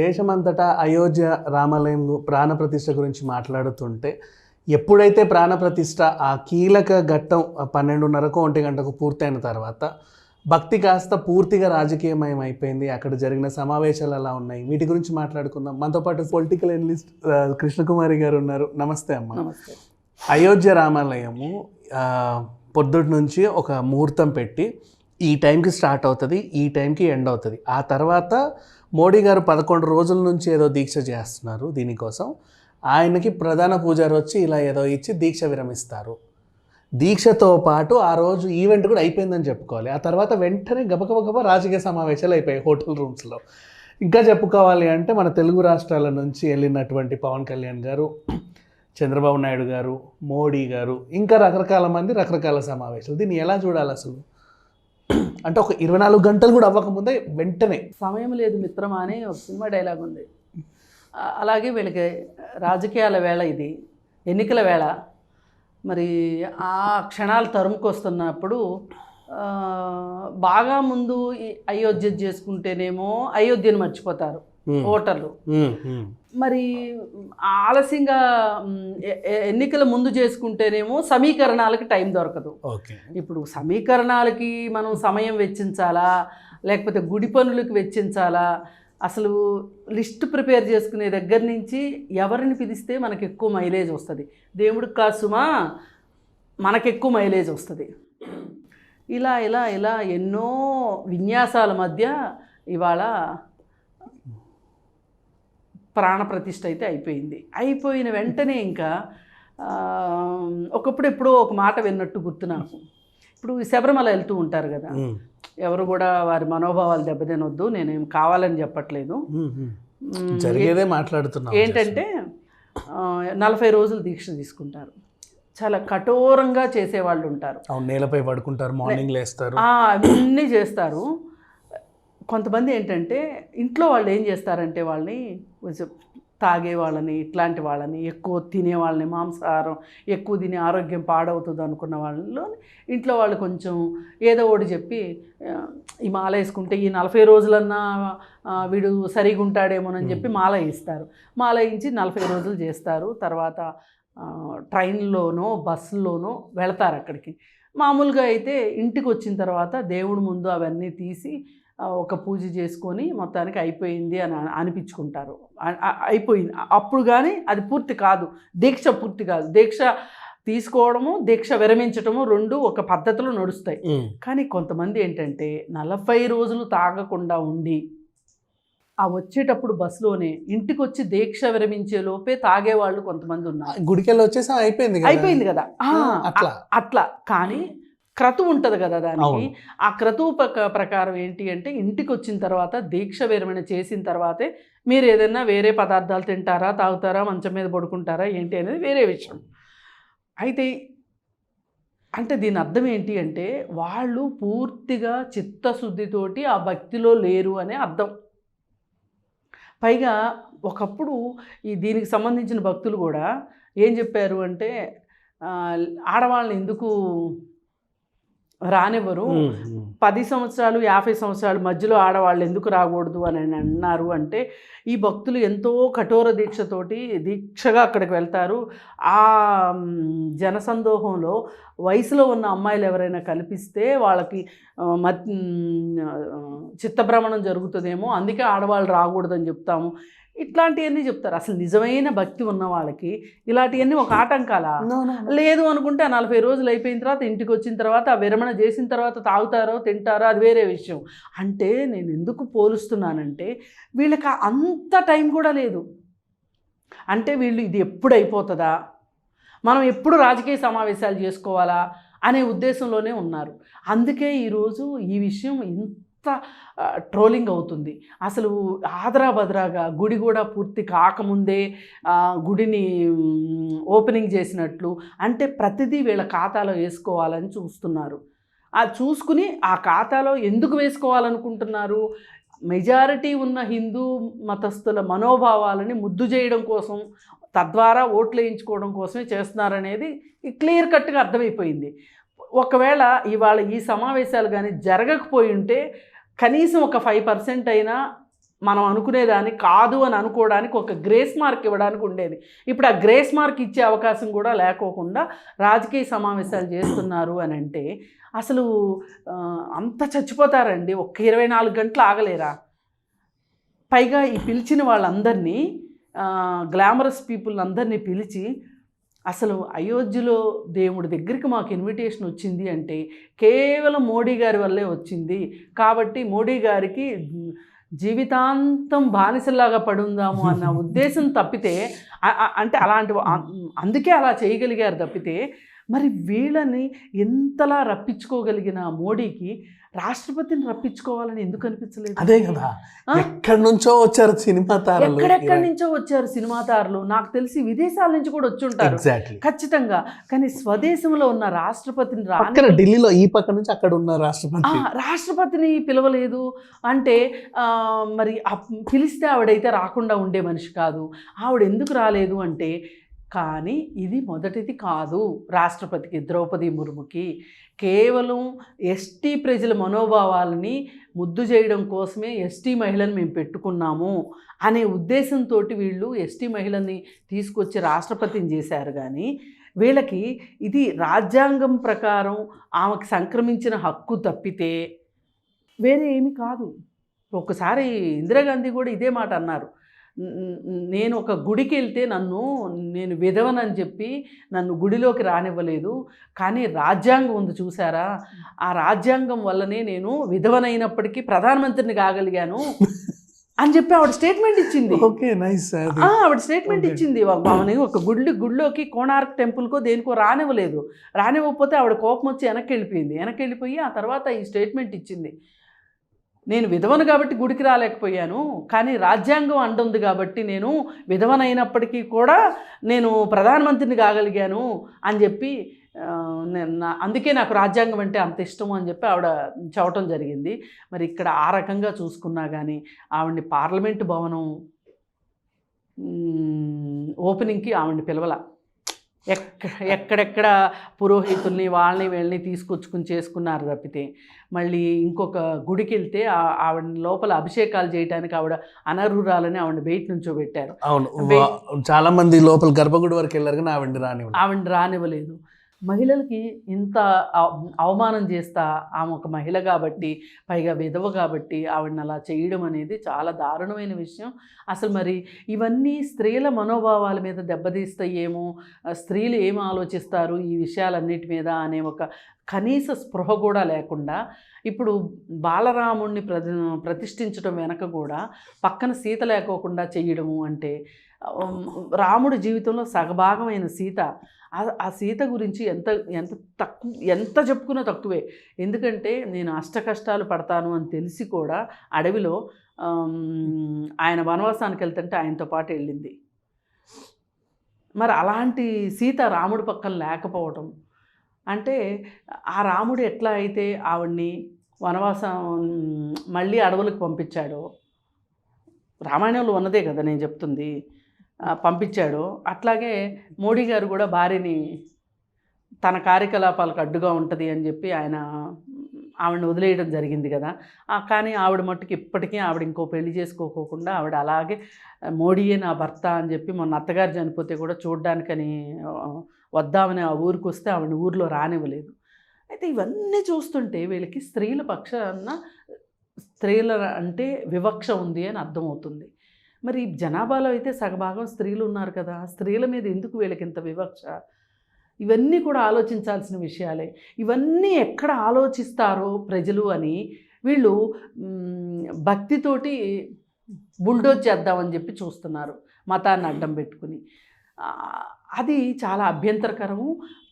దేశమంతటా అయోధ్య రామాలయం ప్రాణప్రతిష్ఠ గురించి మాట్లాడుతుంటే ఎప్పుడైతే ప్రాణప్రతిష్ఠ ఆ కీలక ఘట్టం పన్నెండున్నరకు ఒంటి గంటకు పూర్తయిన తర్వాత భక్తి కాస్త పూర్తిగా రాజకీయమయం అయిపోయింది అక్కడ జరిగిన సమావేశాలు ఎలా ఉన్నాయి. వీటి గురించి మాట్లాడుకుందాం. మనతో పాటు పొలిటికల్ అనలిస్ట్ కృష్ణకుమారి గారు ఉన్నారు. నమస్తే అమ్మ. అయోధ్య రామాలయము పొద్దుటి నుంచి ఒక ముహూర్తం పెట్టి ఈ టైంకి స్టార్ట్ అవుతుంది ఈ టైంకి ఎండ్ అవుతుంది. ఆ తర్వాత మోడీ గారు పదకొండు రోజుల నుంచి ఏదో దీక్ష చేస్తున్నారు దీనికోసం. ఆయనకి ప్రధాన పూజారి వచ్చి ఇలా ఏదో ఇచ్చి దీక్ష విరమిస్తారు. దీక్షతో పాటు ఆ రోజు ఈవెంట్ కూడా అయిపోయిందని చెప్పుకోవాలి. ఆ తర్వాత వెంటనే గబగబ గబ రాజకీయ సమావేశాలు అయిపోయాయి హోటల్ రూమ్స్లో. ఇంకా చెప్పుకోవాలి అంటే మన తెలుగు రాష్ట్రాల నుంచి వెళ్ళినటువంటి పవన్ కళ్యాణ్ గారు చంద్రబాబు నాయుడు గారు మోడీ గారు ఇంకా రకరకాల మంది రకరకాల సమావేశాలు. దీన్ని ఎలా చూడాలి అసలు? అంటే ఒక ఇరవై నాలుగు గంటలు కూడా అవ్వకముందే వెంటనే. సమయం లేదు మిత్రమా అని ఒక సినిమా డైలాగ్ ఉంది. అలాగే వీళ్ళకి రాజకీయాల వేళ ఇది ఎన్నికల వేళ. మరి ఆ క్షణాలు తరుముకొస్తున్నప్పుడు బాగా ముందు ఈ అయోధ్య చేసుకుంటేనేమో అయోధ్యను మర్చిపోతారు. ఓటర్లు మరి ఆలస్యంగా ఎన్నికల ముందు చేసుకుంటేనేమో సమీకరణాలకు టైం దొరకదు. ఓకే. ఇప్పుడు సమీకరణాలకి మనం సమయం వెచ్చించాలా? లేకపోతే గుడి పనులకు వెచ్చించాలా? అసలు లిస్ట్ ప్రిపేర్ చేసుకునే దగ్గర నుంచి ఎవరిని పిలిస్తే మనకు ఎక్కువ మైలేజ్ వస్తుంది? దేవుడికి కాసుమా మనకు ఎక్కువ మైలేజ్ వస్తుంది. ఇలా ఇలా ఇలా ఎన్నో విన్యాసాల మధ్య ఇవాళ ప్రాణప్రతిష్ఠ అయితే అయిపోయింది. అయిపోయిన వెంటనే ఇంకా ఒకప్పుడు ఎప్పుడో ఒక మాట విన్నట్టు గుర్తు నాకు. ఇప్పుడు శబరిమల వెళ్తూ ఉంటారు కదా. ఎవరు కూడా వారి మనోభావాలు దెబ్బతినొద్దు నేనేం కావాలని చెప్పట్లేదు. జరిగేదే మాట్లాడుతున్నాం ఏంటంటే నలభై రోజులు దీక్ష తీసుకుంటారు. చాలా కఠోరంగా చేసేవాళ్ళు ఉంటారు. నేలపై పడుకుంటారు మార్నింగ్ లేస్తారు. అవన్నీ చేస్తారు. కొంతమంది ఏంటంటే ఇంట్లో వాళ్ళు ఏం చేస్తారంటే వాళ్ళని కొంచెం తాగే వాళ్ళని ఇట్లాంటి వాళ్ళని ఎక్కువ తినే వాళ్ళని మాంసాహారం ఎక్కువ తిని ఆరోగ్యం పాడవుతుంది అనుకున్న వాళ్ళలో ఇంట్లో వాళ్ళు కొంచెం ఏదో ఒకటి చెప్పి ఈ మాల వేసుకుంటే ఈ నలభై రోజులన్నా వీడు సరిగా ఉంటాడేమోనని చెప్పి మాల వేస్తారు. మాల వేయించి నలభై రోజులు చేస్తారు. తర్వాత ట్రైన్లోనో బస్సులోనో వెళతారు అక్కడికి. మామూలుగా అయితే ఇంటికి వచ్చిన తర్వాత దేవుడి ముందు అవన్నీ తీసి ఒక పూజ చేసుకొని మొత్తానికి అయిపోయింది అని అన- అనిపించుకుంటారు. అయిపోయింది. అప్పుడు కానీ అది పూర్తి కాదు. దీక్ష పూర్తి కాదు. దీక్ష తీసుకోవడము దీక్ష విరమించటము రెండు ఒక పద్ధతిలో నడుస్తాయి. కానీ కొంతమంది ఏంటంటే నలభై రోజులు తాగకుండా ఉండి ఆ వచ్చేటప్పుడు బస్సులోనే ఇంటికి వచ్చి దీక్ష విరమించే లోపే తాగేవాళ్ళు కొంతమంది ఉన్నారు. గుడికెళ్ళి వచ్చేసా అయిపోయింది. అయిపోయింది కదా? అట్లా. అట్లా. కానీ క్రతువు ఉంటుంది కదా దానికి. ఆ క్రతువు ప్రక- ప్రకారం ఏంటి అంటే ఇంటికి వచ్చిన తర్వాత దీక్ష విరమణ చేసిన తర్వాతే మీరు ఏదైనా వేరే పదార్థాలు తింటారా తాగుతారా మంచం మీద పడుకుంటారా ఏంటి అనేది వేరే విషయం. అయితే అంటే దీని అర్థం ఏంటి అంటే వాళ్ళు పూర్తిగా చిత్తశుద్ధితోటి ఆ భక్తిలో లేరు అనే అర్థం. పైగా ఒకప్పుడు ఈ దీనికి సంబంధించిన భక్తులు కూడా ఏం చెప్పారు అంటే ఆడవాళ్ళని ఎందుకు రానివ్వరు. పది సంవత్సరాలు యాభై సంవత్సరాల మధ్యలో ఆడవాళ్ళు ఎందుకు రాకూడదు అని అన్నారు అంటే ఈ భక్తులు ఎంతో కఠోర దీక్షతోటి దీక్షగా అక్కడికి వెళ్తారు. ఆ జనసందోహంలో వయసులో ఉన్న అమ్మాయిలు ఎవరైనా కల్పిస్తే వాళ్ళకి చిత్తభ్రమణం జరుగుతుందేమో అందుకే ఆడవాళ్ళు రాకూడదని చెప్తాము. ఇట్లాంటివన్నీ చెప్తారు. అసలు నిజమైన భక్తి ఉన్న వాళ్ళకి ఇలాంటివన్నీ ఒక ఆటంకాలా. లేదు అనుకుంటే ఆ నలభై రోజులు అయిపోయిన తర్వాత ఇంటికి వచ్చిన తర్వాత ఆ విరమణ చేసిన తర్వాత తాగుతారో తింటారో అది వేరే విషయం. అంటే నేను ఎందుకు పోలుస్తున్నానంటే వీళ్ళకి అంత టైం కూడా లేదు. అంటే వీళ్ళు ఇది ఎప్పుడు అయిపోతుందా? మనం ఎప్పుడు రాజకీయ సమావేశాలు చేసుకోవాలా? అనే ఉద్దేశంలోనే ఉన్నారు. అందుకే ఈరోజు ఈ విషయం ఇంత ఆ, ట్రోలింగ్ అవుతుంది. అసలు ఆదరా బదరాగా గుడి కూడా పూర్తి కాకముందే గుడిని ఓపెనింగ్ చేసినట్లు అంటే ప్రతిదీ వీళ్ళ ఖాతాలో వేసుకోవాలని చూస్తున్నారు. ఆ చూసుకుని ఆ ఖాతాలో ఎందుకు వేసుకోవాలనుకుంటున్నారు? మెజారిటీ ఉన్న హిందూ మతస్థుల మనోభావాలని ముద్దు చేయడం కోసం తద్వారా ఓట్లు వేయించుకోవడం కోసమే చేస్తున్నారనేది క్లియర్ కట్గా అర్థమైపోయింది. ఒకవేళ ఇవాళ ఈ సమావేశాలు కానీ జరగకపోయి ఉంటే కనీసం ఒక ఫైవ్ పర్సెంట్ అయినా మనం అనుకునేదాన్ని కాదు అని అనుకోవడానికి ఒక గ్రేస్ మార్క్ ఇవ్వడానికి ఉండేది. ఇప్పుడు ఆ గ్రేస్ మార్క్ ఇచ్చే అవకాశం కూడా లేకోకుండా రాజకీయ సమావేశాలు చేస్తున్నారు అని అంటే అసలు అంత చచ్చిపోతారండి. ఒక్క ఇరవై నాలుగు గంటలు ఆగలేరా? పైగా ఈ పిలిచిన వాళ్ళందరినీ గ్లామరస్ పీపుల్ అందరినీ పిలిచి అసలు అయోధ్యలో దేవుడి దగ్గరికి మాకు ఇన్విటేషన్ వచ్చింది అంటే కేవలం మోడీ గారి వల్లే వచ్చింది. కాబట్టి మోడీ గారికి జీవితాంతం బానిసలాగా పడుందాము అన్న ఉద్దేశం తప్పితే అంటే అలాంటి అందుకే అలా చేయగలిగారు తప్పితే మరి వీళ్ళని ఎంతలా రప్పించుకోగలిగిన మోడీకి రాష్ట్రపతిని రప్పించుకోవాలని ఎందుకు అనిపించలేదు? అదే కదా? ఎక్కడి నుంచో వచ్చారు సినిమా తారలు ఎక్కడెక్కడి నుంచో వచ్చారు సినిమా తారలు? నాకు తెలిసి విదేశాల నుంచి కూడా వచ్చి ఉంటారు. ఖచ్చితంగా. కానీ స్వదేశంలో ఉన్న రాష్ట్రపతిని పక్కన ఢిల్లీలో ఈ పక్క నుంచి అక్కడ ఉన్న రాష్ట్రపతి. రాష్ట్రపతిని పిలవలేదు. అంటే మరి పిలిస్తే ఆవిడైతే రాకుండా ఉండే మనిషి కాదు. ఆవిడ ఎందుకు రాలేదు అంటే కానీ ఇది మొదటిది కాదు రాష్ట్రపతికి ద్రౌపది ముర్ముకి. కేవలం ఎస్టీ ప్రజల మనోభావాలని ముద్దు చేయడం కోసమే ఎస్టీ మహిళను మేము పెట్టుకున్నాము అనే ఉద్దేశంతో వీళ్ళు ఎస్టీ మహిళని తీసుకొచ్చి రాష్ట్రపతిని చేశారు కానీ వీళ్ళకి ఇది రాజ్యాంగం ప్రకారం ఆమెకు సంక్రమించిన హక్కు తప్పితే వేరే ఏమి కాదు. ఒకసారి ఇందిరాగాంధీ కూడా ఇదే మాట అన్నారు. నేను ఒక గుడికి వెళ్తే నన్ను నేను విధవనని చెప్పి నన్ను గుడిలోకి రానివ్వలేదు. కానీ రాజ్యాంగం ఉంది చూసారా? ఆ రాజ్యాంగం వల్లనే నేను విధవనైనప్పటికీ ప్రధానమంత్రిని కాగలిగాను అని చెప్పి ఆవిడ స్టేట్మెంట్ ఇచ్చింది. ఓకే నైస్ ఆవిడ స్టేట్మెంట్. ఇచ్చింది. ఆమెని ఒక గుడి గుడిలోకి కోణార్క్ టెంపుల్కో దేనికో రానివ్వలేదు. రానివ్వకపోతే ఆవిడ కోపం వచ్చి వెనక్కి వెళ్ళిపోయింది. వెనక్కి వెళ్ళిపోయి ఆ తర్వాత ఈ స్టేట్మెంట్ ఇచ్చింది. నేను విధవను కాబట్టి గుడికి రాలేకపోయాను కానీ రాజ్యాంగం అంటుంది కాబట్టి నేను విధవనైనప్పటికీ కూడా నేను ప్రధానమంత్రిని కాగలిగాను అని చెప్పి నేను అందుకే నాకు రాజ్యాంగం అంటే అంత ఇష్టము అని చెప్పి ఆవిడ చెప్పటం జరిగింది. మరి ఇక్కడ ఆ రకంగా చూసుకున్నా కానీ ఆవిడ్ని పార్లమెంటు భవనం ఓపెనింగ్కి ఆవిడ్ని పిలవల. ఎక్క ఎక్కడెక్కడ పురోహితుల్ని వాళ్ళని వీళ్ళని తీసుకొచ్చుకుని చేసుకున్నారు తప్పితే మళ్ళీ ఇంకొక గుడికి వెళ్తే ఆ- ఆవిడని లోపల అభిషేకాలు చేయడానికి ఆవిడ అనర్హురాలని ఆవిడ బయట నుంచో పెట్టారు. అవును. చాలా మంది లోపల గర్భగుడి వరకు వెళ్ళారు కానీ ఆవిడ రాని ఆవిడని రానివ్వలేదు. మహిళలకి ఇంత అవ- అవమానం చేస్తా ఆమె ఒక మహిళ కాబట్టి పైగా విధవ కాబట్టి ఆవిడని అలా చేయడం అనేది చాలా దారుణమైన విషయం. అసలు మరి ఇవన్నీ స్త్రీల మనోభావాల మీద దెబ్బతీస్తాయేమో? స్త్రీలు ఏం ఆలోచిస్తారు ఈ విషయాలన్నిటి మీద అనే ఒక కనీస స్పృహ కూడా లేకుండా ఇప్పుడు బాలరాముణ్ణి ప్రతి ప్రతిష్ఠించడం వెనక కూడా పక్కన సీత లేకోకుండా చేయడము అంటే రాముడి జీవితంలో సగభాగమైన సీత. ఆ- సీత గురించి ఎంత ఎంత తక్కువ ఎంత చెప్పుకున్నా తక్కువే. ఎందుకంటే నేను అష్ట కష్టాలు పడతాను అని తెలిసి కూడా అడవిలో ఆయన వనవాసానికి వెళ్తుంటే ఆయనతో పాటు వెళ్ళింది. మరి అలాంటి సీత రాముడి పక్కన లేకపోవటం అంటే ఆ రాముడు ఎట్లా అయితే ఆవిడ్ని వనవాసం మళ్ళీ అడవులకు పంపించాడో రామాయణంలో ఉన్నదే కదా నేను చెప్తుంది. పంపించాడు. అట్లాగే మోడీ గారు కూడా భార్యని తన కార్యకలాపాలకు అడ్డుగా ఉంటుంది అని చెప్పి ఆయన ఆవిడని వదిలేయడం జరిగింది కదా. కానీ ఆవిడ మట్టుకు ఇప్పటికీ ఆవిడ ఇంకో పెళ్ళి చేసుకోకోకుండా ఆవిడ అలాగే మోడీయే నా భర్త అని చెప్పి మొన్న అత్తగారు చనిపోతే కూడా చూడ్డానికని వద్దామని ఆ ఊరికి వస్తే ఆవిడ ఊర్లో రానివ్వలేదు. అయితే ఇవన్నీ చూస్తుంటే వీళ్ళకి స్త్రీల పక్షాన స్త్రీల అంటే వివక్ష ఉంది అని అర్థమవుతుంది. మరి జనాభాలో అయితే సగభాగం స్త్రీలు ఉన్నారు కదా స్త్రీల మీద ఎందుకు వీళ్ళకి ఇంత వివక్ష? ఇవన్నీ కూడా ఆలోచించాల్సిన విషయాలే. ఇవన్నీ ఎక్కడ ఆలోచిస్తారో ప్రజలు అని వీళ్ళు భక్తితోటి బుల్డోజ్ చేద్దామని చెప్పి చూస్తున్నారు మతాన్ని అడ్డం పెట్టుకుని. అది చాలా అభ్యంతరకరము.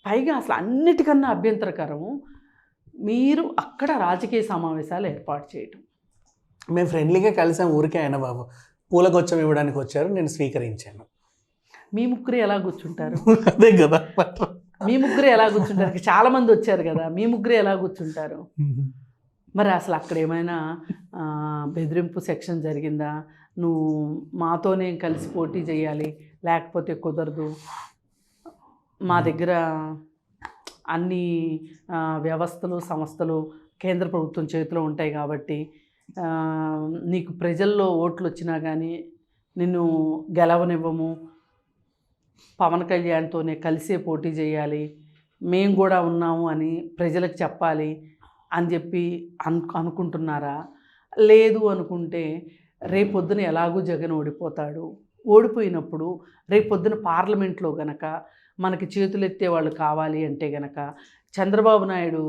పైగా అసలు అన్నిటికన్నా అభ్యంతరకరము మీరు అక్కడ రాజకీయ సమావేశాలు ఏర్పాటు చేయటం. మేము ఫ్రెండ్లీగా కలిసాం ఊరికే ఆయన బాబు. పూలగొచ్చం ఇవ్వడానికి వచ్చారు నేను స్వీకరించాను. మీ ముగ్గురు ఎలా కూర్చుంటారు? అదే కదా మీ ముగ్గురు ఎలా కూర్చుంటారు? చాలా మంది వచ్చారు కదా మీ ముగ్గురు ఎలా కూర్చుంటారు? మరి అసలు అక్కడ ఏమైనా బెదిరింపు సెక్షన్ జరిగిందా? నువ్వు మాతోనే కలిసి పోటీ చేయాలి లేకపోతే కుదరదు. మా దగ్గర అన్ని వ్యవస్థలు సంస్థలు కేంద్ర ప్రభుత్వం చేతిలో ఉంటాయి కాబట్టి నీకు ప్రజల్లో ఓట్లు వచ్చినా కానీ నిన్ను గెలవనివ్వము. పవన్ కళ్యాణ్తోనే కలిసే పోటీ చేయాలి మేము కూడా ఉన్నాము అని ప్రజలకు చెప్పాలి అని చెప్పి అను అనుకుంటున్నారా? లేదు అనుకుంటే రేపొద్దున ఎలాగూ జగన్ ఓడిపోతాడు. ఓడిపోయినప్పుడు రేపొద్దున పార్లమెంట్లో గనక మనకి చేతులెత్తే వాళ్ళు కావాలి అంటే గనక చంద్రబాబు నాయుడు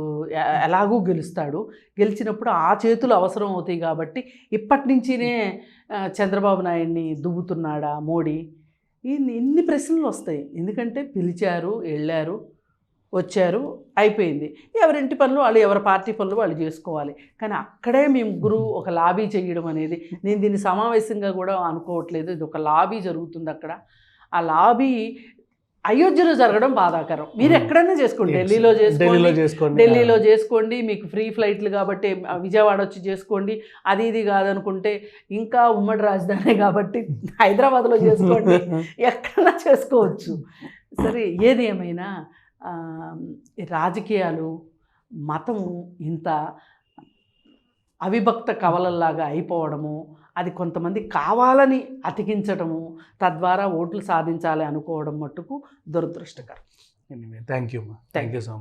ఎలాగూ గెలుస్తాడు. గెలిచినప్పుడు ఆ చేతులు అవసరం అవుతాయి కాబట్టి ఇప్పటి నుంచినే చంద్రబాబు నాయుడిని దువ్వుతున్నాడా మోడీ? ఇన్ని ఇన్ని ప్రశ్నలు వస్తాయి. ఎందుకంటే పిలిచారు వెళ్ళారు వచ్చారు అయిపోయింది. ఎవరింటి పనులు వాళ్ళు ఎవరి పార్టీ పనులు వాళ్ళు చేసుకోవాలి. కానీ అక్కడే మీ ముగ్గురు ఒక లాబీ చేయడం అనేది నేను దీన్ని సమావేశంగా కూడా అనుకోవట్లేదు. ఇది ఒక లాబీ జరుగుతుంది అక్కడ. ఆ లాబీ అయోధ్యలో జరగడం బాధాకరం. మీరు ఎక్కడైనా చేసుకోండి. ఢిల్లీలో చేసుకోండి. ఢిల్లీలో చేసుకోండి. మీకు ఫ్రీ ఫ్లైట్లు కాబట్టి విజయవాడ వచ్చి చేసుకోండి. అది ఇది కాదనుకుంటే ఇంకా ఉమ్మడి రాజధాని కాబట్టి హైదరాబాద్లో చేసుకోండి. ఎక్కడన్నా చేసుకోవచ్చు. సరే ఏది ఏమైనా రాజకీయాలు మతము ఇంత అవిభక్త కవలల్లాగా అయిపోవడము అది కొంతమంది కావాలని అతికించడము తద్వారా ఓట్లు సాధించాలి అనుకోవడం మట్టుకు దురదృష్టకరం. Thank you thank you so much